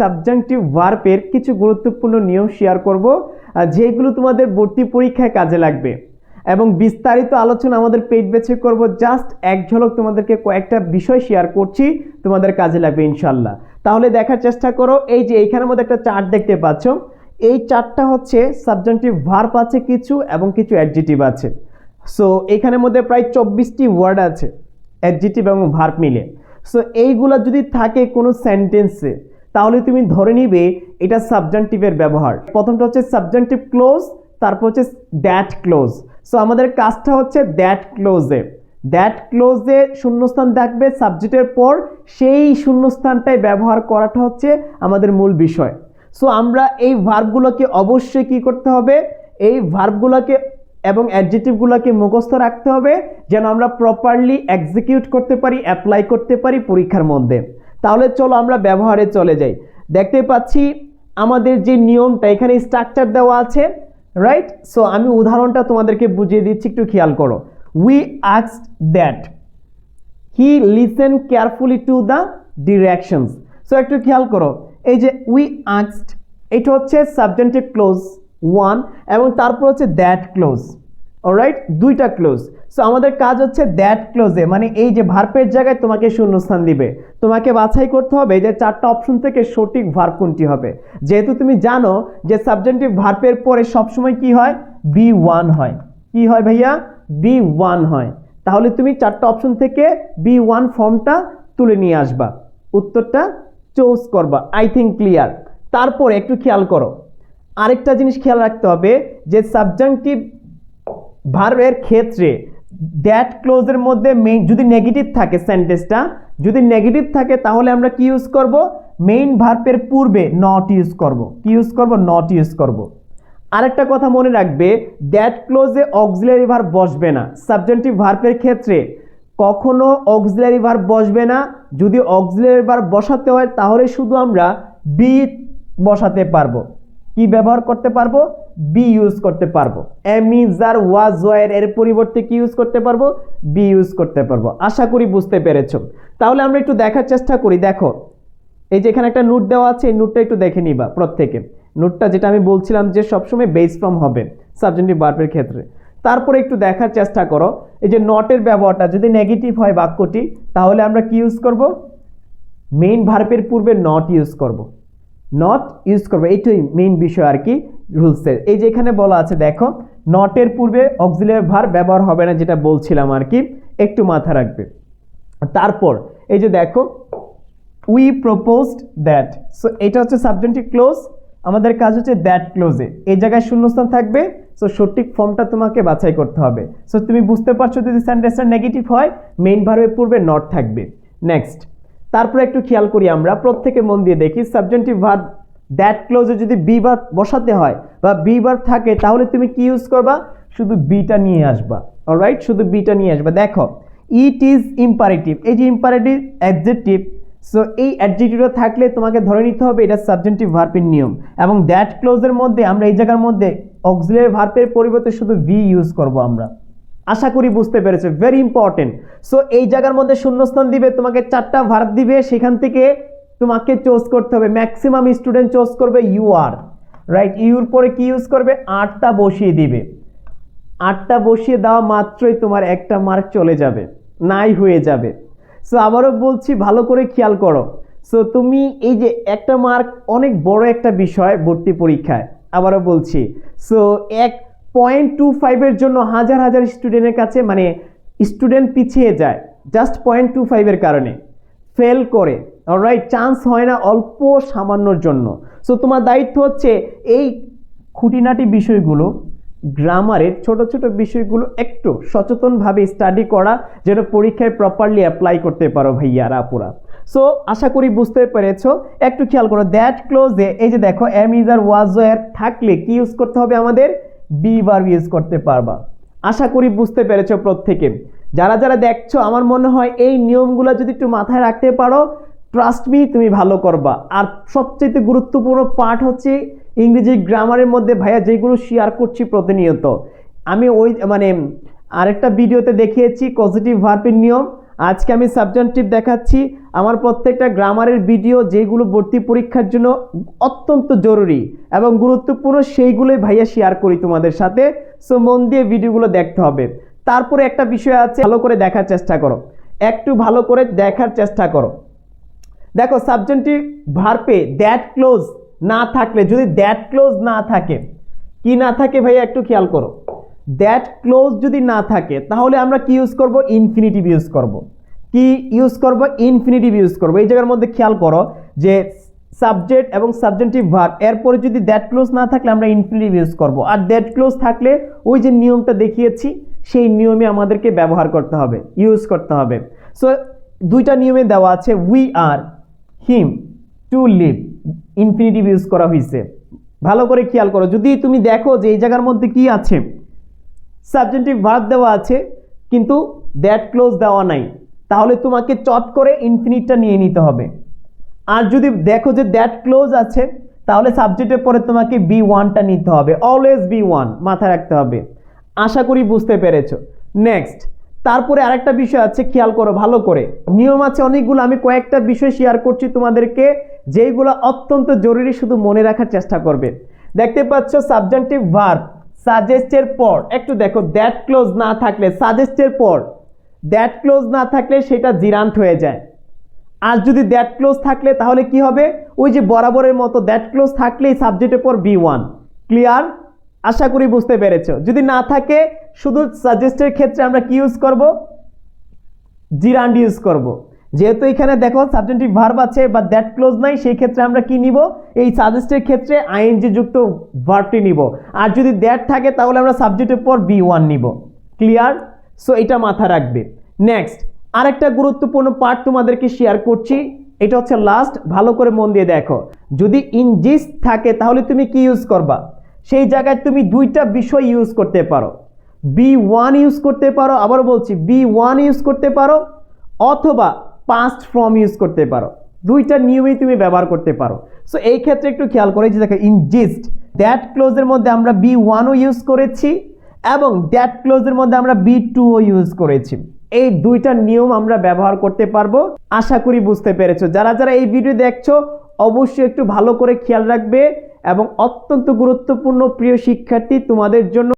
Subjective ভার্বের কিছু গুরুত্বপূর্ণ নিয়ম শেয়ার করব যেগুলো তোমাদের ভর্তি পরীক্ষায় কাজে লাগবে। এবং বিস্তারিত আলোচনা আমাদের পেট বেছে করব জাস্ট এক ঝলক তোমাদেরকে কয়েকটা বিষয় শেয়ার করছি, তোমাদের কাজে লাগবে ইনশাল্লাহ। তাহলে দেখার চেষ্টা করো, এই যে এইখানের মধ্যে একটা চার্ট দেখতে পাচ্ছ, এই চারটা হচ্ছে সাবজেক্টিভ ভার্ব আছে কিছু এবং কিছু অ্যাডজেটিভ আছে। সো এখানের মধ্যে প্রায় চব্বিশটি ওয়ার্ড আছে অ্যাডজেটিভ এবং ভার্ব মিলে। সো এইগুলো যদি থাকে কোনো সেন্টেন্সে তাহলে তুমি ধরে নিবে এটা সাবজেক্টিভের ব্যবহার। প্রথমটা হচ্ছে সাবজেক্টিভ ক্লোজ তারপর হচ্ছে দ্যাট ক্লোজ সো আমাদের কাজটা হচ্ছে দ্যাট ক্লোজে দ্যাট ক্লোজে শূন্যস্থান থাকবে সাবজেক্টের পর, সেই শূন্যস্থানটাই ব্যবহার করাটা হচ্ছে আমাদের মূল বিষয়। সো আমরা এই ভার্বগুলোকে অবশ্যই কি করতে হবে? এই ভার্বগুলোকে এবং অ্যাডজেটিভগুলোকে মুখস্থ রাখতে হবে, যেন আমরা প্রপারলি এক্সিকিউট করতে পারি অ্যাপ্লাই করতে পারি পরীক্ষার মধ্যে। তাহলে চলো আমরা ব্যবহারে চলে যাই। দেখতে পাচ্ছি আমাদের যে নিয়মটা, এখানে স্ট্রাকচার দেওয়া আছে রাইট সো আমি উদাহরণটা তোমাদেরকে বুঝিয়ে দিচ্ছি, একটু খেয়াল করো। We asked that he listen carefully to the directions so একটু খেয়াল করো, এই যে উই আস্কড এটা হচ্ছে সাবজেন্টেড ক্লোজ ওয়ান এবং তারপর হচ্ছে দ্যাট ক্লোজ অলরাইট দুইটা ক্লোজ সো আমাদের কাজ হচ্ছে দ্যাট ক্লোজে মানে এই যে ভার্পের জায়গায় তোমাকে শূন্যস্থান দিবে। তোমাকে বাছাই করতে হবে যে চারটা অপশন থেকে সঠিক ভার্ব কোনটি হবে। যেহেতু তুমি জানো যে সাবজেক্টিভ ভার্পের পরে সবসময় কি হয়? বি ওয়ান হয়। কি হয় ভাইয়া? বি ওয়ান হয়। তাহলে তুমি চারটা অপশন থেকে বি ওয়ান ফর্মটা তুলে নিয়ে আসবা। উত্তরটা চোজ করবা। আই থিঙ্ক ক্লিয়ার তারপরে একটু খেয়াল করো। আরেকটা জিনিস খেয়াল রাখতে হবে যে সাবজেক্টিভ ভার্বের ক্ষেত্রে দ্যাট ক্লোজের মধ্যে মেইন যদি নেগেটিভ থাকে সেন্টেন্সটা যদি নেগেটিভ থাকে তাহলে আমরা কি ইউজ করব? মেইন ভার্বের পূর্বে নট ইউজ করব। কি ইউজ করব? নট ইউজ করব। আরেকটা কথা মনে রাখবে দ্যাট ক্লোজে অক্সিলারি ভার্ব বসবে না। সাবজেন্টিভ ভার্বের ক্ষেত্রে কখনো অক্সিলারি ভার্ব বসবে না। যদি অক্সিলারি ভার্ব বসাতে হয় তাহলে শুধু আমরা বি বসাতে পারব। কি ব্যবহার করতে পারব? বি ইউজ করতে পারব। এম ইজার ওয়াজ ওয়ার এর পরিবর্তে কি ইউজ করতে পারব? বি ইউজ করতে পারব। আশা করি বুঝতে পেরেছ। তাহলে আমরা একটু দেখার চেষ্টা করি। দেখো, এই যে এখানে একটা নোট দেওয়া আছে, এই নোটটা একটু দেখে নিবা প্রত্যেকে। নোটটা যেটা আমি বলছিলাম যে সবসময় বেস ফ্রম হবে সাবজেক্টিভ ভার্বের ক্ষেত্রে। তারপরে একটু দেখার চেষ্টা করো। এই যে নটের ব্যবহারটা, যদি নেগেটিভ হয় বাক্যটি, তাহলে আমরা কি ইউজ করব? মেইন ভার্বের পূর্বে নট ইউজ করব। নট ইউজ করবে, এইটাই মেইন বিষয় আর কি রুলসের এই যে এখানে বলা আছে, দেখো নটের পূর্বে অক্সিলিয়ারি ভার ব্যবহার হবে না, যেটা বলছিলাম আর কি, একটু মাথা রাখবে। তারপর, এই যে দেখো উই প্রপোজড দ্যাট সো এটা হচ্ছে সাবজেক্টিভ ক্লোজ আমাদের কাজ হচ্ছে দ্যাট ক্লোজে এই জায়গায় শূন্যস্থান থাকবে সো সঠিক ফর্মটা তোমাকে বাছাই করতে হবে। সো তুমি বুঝতে পারছ যদি সেন্টেন্সটা নেগেটিভ হয় মেইন ভার্বের পূর্বে নট থাকবে। নেক্সট তারপরে একটু খেয়াল করি আমরা, প্রত্যেকে মন দিয়ে দেখি সাবজেক্টিভ ভার্ব দ্যাট ক্লোজে যদি বি ভার্ব বসাতে হয় বা বি ভার্ব থাকে, তাহলে তুমি কি ইউজ করবা? শুধু বিটা নিয়ে আসবা অলরাইট শুধু বিটা নিয়ে আসবা। দেখো ইট ইজ ইম্পারেটিভ এই যে ইম্পারেটিভ অ্যাডজেক্টিভ সো এই অ্যাডজেক্টিভটা থাকলে তোমাকে ধরে নিতে হবে এটা সাবজেন্টিভ ভার্পের নিয়ম। এবং দ্যাট ক্লোজের মধ্যে আমরা এই জায়গার মধ্যে অক্সিলারি ভার্পের পরিবর্তে শুধু ভি ইউজ করব আমরা। আশা করি বুঝতে পেরেছ ভেরি ইম্পর্টেন্ট সো এই জায়গার মধ্যে শূন্যস্থান দিবে, তোমাকে চারটা ভার্ব দিবে, সেখান থেকে তোমাকে চোজ করতে হবে। ম্যাক্সিমাম স্টুডেন্ট চোজ করবে ইউ আর রাইট ইউর পরে কি ইউজ করবে? আটটা বসিয়ে দিবে। আটটা বসিয়ে দেওয়া মাত্রই তোমার একটা মার্ক চলে যাবে, নাই হয়ে যাবে। সো আবারও বলছি, ভালো করে খেয়াল করো। সো তুমি এই যে একটা মার্ক অনেক বড় একটা বিষয় ভর্তি পরীক্ষায়, আবারও বলছি। সো এক পয়েন্ট টু ফাইভের জন্য হাজার হাজার স্টুডেন্টের কাছে মানে স্টুডেন্ট পিছিয়ে যায় জাস্ট পয়েন্ট টু ফাইভের কারণে। ফেল করে অলরাইট চান্স হয় না অল্প সামান্যর জন্য। সো তোমার দায়িত্ব হচ্ছে এই খুঁটিনাটি বিষয়গুলো গ্রামারের ছোট ছোট বিষয়গুলো একটু সচেতনভাবে স্টাডি করা, যেন পরীক্ষায় প্রপারলি অ্যাপ্লাই করতে পারো ভাইয়ারা, আপুরা। সো আশা করি বুঝতে পেরেছ। একটু খেয়াল করো দ্যাট ক্লোজে এই যে দেখো এম ইজ ওয়াজ থাকলে কি ইউজ করতে হবে আমাদের? বি বার ইউজ করতে পারবা। আশা করি বুঝতে পেরেছ প্রত্যেকে। যারা যারা দেখছ, আমার মনে হয় এই নিয়মগুলো যদি একটু মাথায় রাখতে পারো ট্রাস্ট মি তুমি ভালো করবা। আর সবচেয়ে গুরুত্বপূর্ণ পার্ট হচ্ছে ইংরেজি গ্রামারের মধ্যে ভাইয়া যেগুলো শেয়ার করছি প্রতিনিয়ত। আমি ওই মানে আরেকটা ভিডিওতে দেখিয়েছি পজিটিভ ভার্বের নিয়ম। আজকে আমি সাবজেক্টিভ দেখাচ্ছি। আমার প্রত্যেকটা গ্রামারের ভিডিও যেগুলো ভর্তি পরীক্ষার জন্য অত্যন্ত জরুরি এবং গুরুত্বপূর্ণ, সেইগুলোই ভাইয়া শেয়ার করি তোমাদের সাথে। সো মন দিয়ে ভিডিওগুলো দেখতে হবে। তারপরে একটা বিষয় আছে, ভালো করে দেখার চেষ্টা করো। একটু ভালো করে দেখার চেষ্টা করো। দেখো সাবজেক্টিভ ভার্পে দ্যাট ক্লোজ না থাকলে, যদি দ্যাট ক্লোজ না থাকে, কি না থাকে ভাইয়া একটু খেয়াল করো। দ্যাট ক্লোজ যদি না থাকে, তাহলে আমরা কি ইউজ করব? ইনফিনিটিভ ইউজ করব। কি ইউজ করব? ইনফিনিটিভ ইউজ করব। এই জায়গার মধ্যে খেয়াল করো যে সাবজেক্ট এবং সাবজেক্টিভ ভার্ব এরপরে যদি দ্যাট ক্লোজ না থাকলে আমরা ইনফিনিটিভ ইউজ করব। আর দ্যাট ক্লোজ থাকলে ওই যে নিয়মটা দেখিয়েছি, সেই নিয়মে আমাদেরকে ব্যবহার করতে হবে ইউজ করতে হবে। সো দুইটা নিয়মে দেওয়া আছে we are him to leave infinitive use করা হয়েছে ভালো করে খেয়াল করো। যদি তুমি দেখো যে এই জায়গার মধ্যে কি আছে সাবজেক্টিভ ভার্ব দেওয়া আছে, কিন্তু দ্যাট ক্লোজ দেওয়া নাই। তাহলে তোমাকে চট করে ইনফিনিটটা নিয়ে নিতে হবে। আর যদি দেখো যে দ্যাট ক্লোজ আছে, তাহলে সাবজেক্টের পরে তোমাকে বি ওয়ানটা নিতে হবে। অলওয়েজ বি ওয়ান মাথায় রাখতে হবে। আশা করি বুঝতে পেরেছ। নেক্সট তারপরে আরেকটা বিষয় আছে, খেয়াল করো ভালো করে। নিয়ম আছে অনেকগুলো, আমি কয়েকটা বিষয় শেয়ার করছি তোমাদেরকে, যেইগুলো অত্যন্ত জরুরি শুধু মনে রাখার চেষ্টা করবে। দেখতে পাচ্ছ সাবজেক্টিভ ভার্ব সাজেস্টের পর, একটু দেখো দ্যাট ক্লোজ না থাকলে, সাজেস্টের পর দ্যাট ক্লোজ না থাকলে সেটা জিরান্ট হয়ে যায়। আর যদি দ্যাট ক্লোজ থাকলে, তাহলে কি হবে? ওই যে বরাবরের মতো দ্যাট ক্লোজ থাকলেই সাবজেক্টের পর বি ওয়ান ক্লিয়ার আশা করি বুঝতে পেরেছ। যদি না থাকে, শুধু সাজেস্টের ক্ষেত্রে আমরা কি ইউজ করব? জিরান্ড ইউজ করব। যেহেতু এখানে দেখো সাবজেক্টিভ ভার্ব আছে বা দ্যাট ক্লোজ নাই, সেই ক্ষেত্রে আমরা কি নিব? এই সাজেস্টের ক্ষেত্রে আইএনজি যুক্ত ভার্বটি নিব। আর যদি দ্যাট থাকে, তাহলে আমরা সাবজেক্টের পর বি ওয়ান নিব। ক্লিয়ার সো এটা মাথা রাখবে। নেক্সট আরেকটা গুরুত্বপূর্ণ পার্ট তোমাদেরকে শেয়ার করছি। এটা হচ্ছে লাস্ট ভালো করে মন দিয়ে দেখো। যদি ইনজিস থাকে, তাহলে তুমি কি ইউজ করবা? সেই জায়গায় তুমি দুইটা বিষয় ইউজ করতে পারো। বি ওয়ান ইউজ করতে পারো আবার বলছি বি ওয়ান ইউজ করতে পারো, অথবা পাস্ট ফর্ম ইউজ করতে পারো। দুইটা নিয়মেই তুমি ব্যবহার করতে পারো। সো এই ক্ষেত্রে একটু খেয়াল করে যে দেখো ইনজিস্ট দ্যাট ক্লোজের মধ্যে আমরা বি ওয়ানও ইউজ করেছি এবং দ্যাট ক্লোজের মধ্যে আমরা বি টুও ইউজ করেছি। এই দুইটা নিয়ম আমরা ব্যবহার করতে পারব। আশা করি বুঝতে পেরেছ। যারা যারা এই ভিডিও দেখছ, অবশ্যই একটু ভালো করে খেয়াল রাখবে এবং অত্যন্ত গুরুত্বপূর্ণ প্রিয় শিক্ষার্থী তোমাদের জন্য